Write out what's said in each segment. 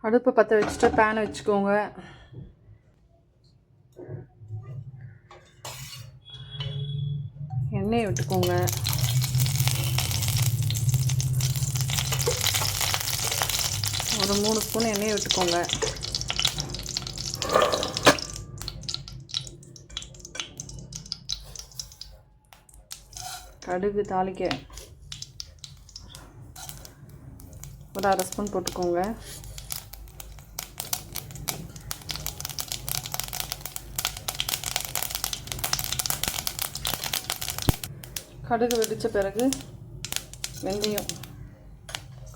அடுப்பை பற்ற வச்சுட்டு பேன் வச்சுக்கோங்க. எண்ணெயை விட்டுக்கோங்க. ஒரு மூணு ஸ்பூன் எண்ணெயை விட்டுக்கோங்க. கடுகு தாளிக்க ஒரு அரை ஸ்பூன் போட்டுக்கோங்க. கடுகு வெடித்த பிறகு வெந்தயம்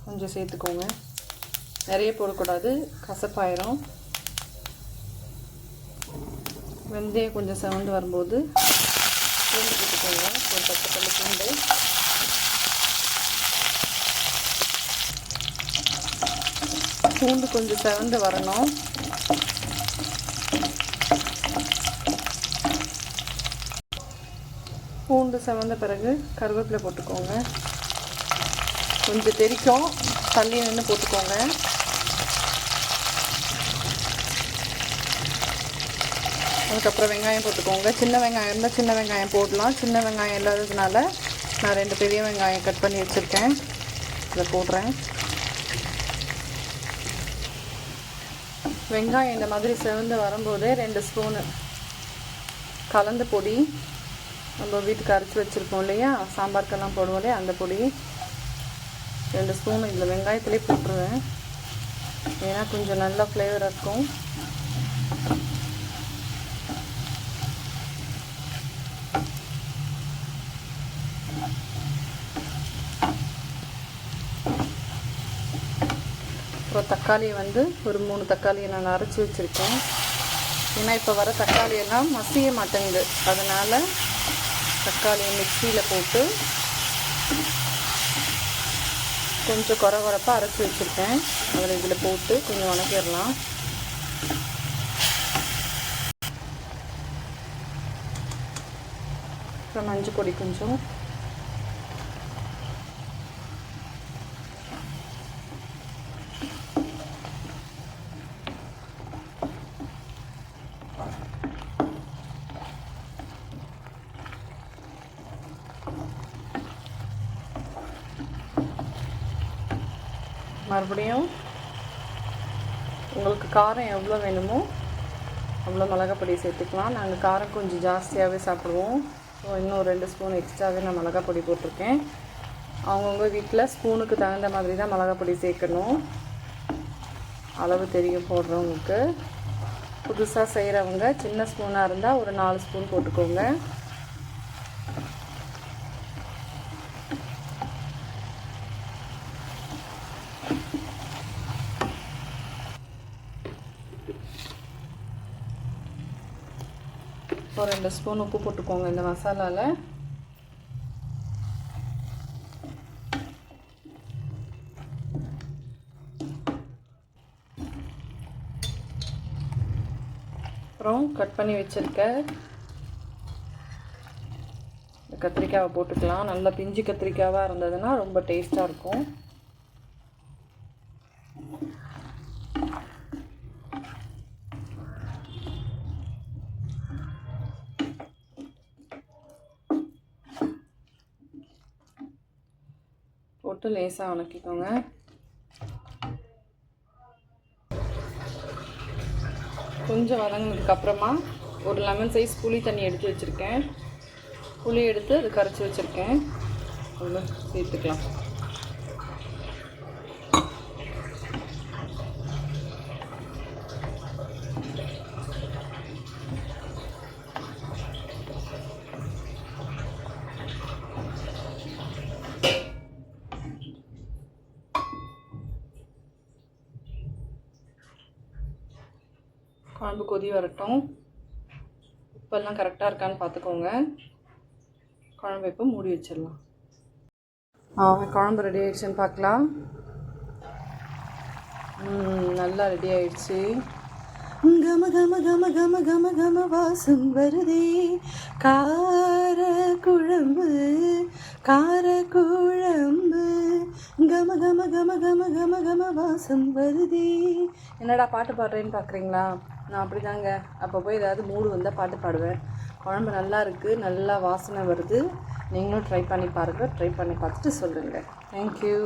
கொஞ்சம் சேர்த்துக்கோங்க. நிறைய போடக்கூடாது கசப்பாயிரும். வெந்தயம் கொஞ்சம் செவந்து வரும்போது பூண்டு போட்டுக்கோங்க ஒரு பத்து பல்லு பூண்டு பூண்டு கொஞ்சம் செவந்து வரணும். பூண்டு செவந்த பிறகு கருவேப்பிலை போட்டுக்கோங்க. கொஞ்சம் தெரிக்கும். தள்ளி நின்று போட்டுக்கோங்க. அதுக்கப்புறம் வெங்காயம் போட்டுக்கோங்க. சின்ன வெங்காயம் இருந்தால் சின்ன வெங்காயம் போடலாம். சின்ன வெங்காயம் இல்லாததுனால நான் ரெண்டு பெரிய வெங்காயம் கட் பண்ணி வச்சுருக்கேன். இதை போடுறேன். வெங்காயம் இந்த மாதிரி செவந்து வரும்போதே ரெண்டு ஸ்பூனு கலந்த பொடி. நம்ம வீட்டுக்கு அரைச்சி வச்சுருப்போம் இல்லையா? சாம்பாருக்கெல்லாம் போடுவோம் இல்லையா? அந்த பொடி. ரெண்டு ஸ்பூன் இதில் வெங்காயத்துலேயே போட்டுருவேன். ஏன்னா கொஞ்சம் நல்லா ஃப்ளேவர் இருக்கும். அப்புறம் தக்காளி வந்து ஒரு மூணு தக்காளியை நான் அரைச்சி வச்சுருக்கேன். ஏன்னா இப்போ வர தக்காளியெல்லாம் மசிய மாட்டேங்குது. அதனால் தக்காளியை மிக்சியில் போட்டு கொஞ்சம் குறை குறைப்பாக அரைச்சி வச்சுருக்கேன். அதில் இதில் போட்டு கொஞ்சம் உணக்கிடலாம் அப்புறம் மஞ்சள் பொடி கொஞ்சம். மறுபடியும் உங்களுக்கு காரம் எவ்வளோ வேணுமோ அவ்வளோ மிளகாப்பொடி சேர்த்துக்கலாம். நாங்கள் காரம் கொஞ்சம் ஜாஸ்தியாகவே சாப்பிடுவோம். ஸோ இன்னும் ரெண்டு ஸ்பூன் எக்ஸ்ட்ராவே நான் மிளகாப்பொடி போட்டிருக்கேன். அவங்கவுங்க வீட்டில் ஸ்பூனுக்கு தகுந்த மாதிரி தான் மிளகாப்பொடி சேர்க்கணும். அளவு தெரியும் போடுறவங்களுக்கு. புதுசாக செய்கிறவங்க சின்ன ஸ்பூனாக இருந்தால் ஒரு நாலு ஸ்பூன் போட்டுக்கோங்க. ஒரு ரெண்டு ஸ்பூன் உப்பு போட்டுக்கோங்க இந்த மசாலாவில் அப்புறம் கட் பண்ணி வச்சுருக்க இந்த கத்திரிக்காவை போட்டுக்கலாம். நல்லா பிஞ்சு கத்திரிக்காவாக இருந்ததுன்னா ரொம்ப டேஸ்ட்டாக இருக்கும். போட்டு லேசாக வணக்கிக்கோங்க. கொஞ்சம் வதங்கினதுக்கு அப்புறமா ஒரு லெமன் சைஸ் புளி தண்ணி எடுத்து வச்சுருக்கேன். புளி எடுத்து அது கரைச்சி வச்சுருக்கேன். அதில் சேர்த்துக்கலாம். குழம்பு கொதி வரட்டும். உப்பெல்லாம் கரெக்டாக இருக்கான்னு பார்த்துக்கோங்க குழம்பு இப்போ மூடி வச்சிடலாம். ஆ குழம்பு ரெடி ஆயிடுச்சுன்னு பார்க்கலாம் ம், நல்லா ரெடி ஆயிடுச்சு. கம கம கம கம கம கம வாசம் வருதே. கார குழம்பு கார குழம்பு கம கம கம கம கம கம வாசம் வருதே. என்னடா பாட்டு பாடுறேன்னு பார்க்குறீங்களா நான் அப்படி தாங்க அப்போ போய் ஏதாவது மூடு வந்தால் பாட்டு பாடுவேன். குழம்பு நல்லா இருக்குது நல்லா வாசனை வருது. நீங்களும் ட்ரை பண்ணி பாருங்கள் ட்ரை பண்ணி பார்த்துட்டு சொல்லுங்கள் தேங்க்யூ